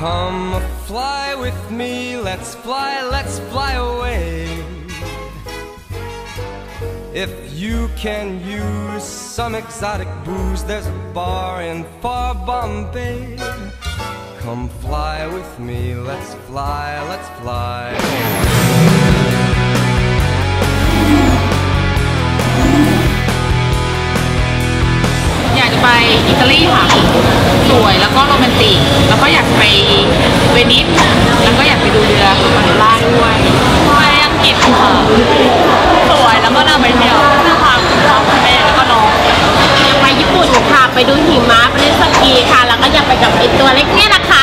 Come fly with me, let's fly, let's fly away. If you can use some exotic booze, there's a bar in far Bombay. Come fly with me, let's fly, let's fly. อยากจะไปอิตาลีค่ะ สวยแล้วก็โรแมนติก แล้วก็อยากไปเว นิสแล้วก็อยากไปดูเรือคาร์ล่าด้วยไปอังกฤษค่ะสวยแล้วก็น่าไปเที่ยวน่าพาคุณพ่อคุณแม่แล้วก็น้องไปญี่ปุ่นค่ะไปดูหิมะไปเล่นสกีค่ะ แล้วก็อยากไปกับไอตัวเล็กเนี่ยนะคะ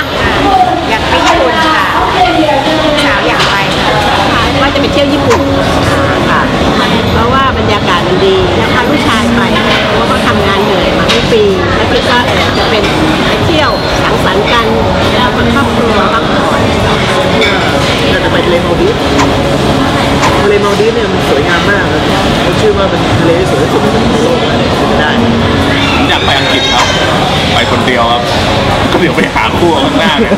อยากไปญี่ปุ่นค่ะสาวอยากไปค่ะว่าจะไปเที่ยวญี่ปุ่นค่ะเพราะว่าบรรยากาศมันดีแล้วพาลูกชายไปเพราะว่าเขาทำงานเหนื่อยมาทั้งปีแล้วคิดว่าเออจะเป็นไปเที่ยวสังสรรค์กัน มาดีเนี่ยมันสวยงามมากเลยเขาชื่อว่าเป็นทะเลสวยที่สุดในโลกนะเป็นไปได้ผมอยากไปอังกฤษครับ ไปคนเดียวครับเดี๋ยวไปหาคู่ข้างหน้าเนี่ย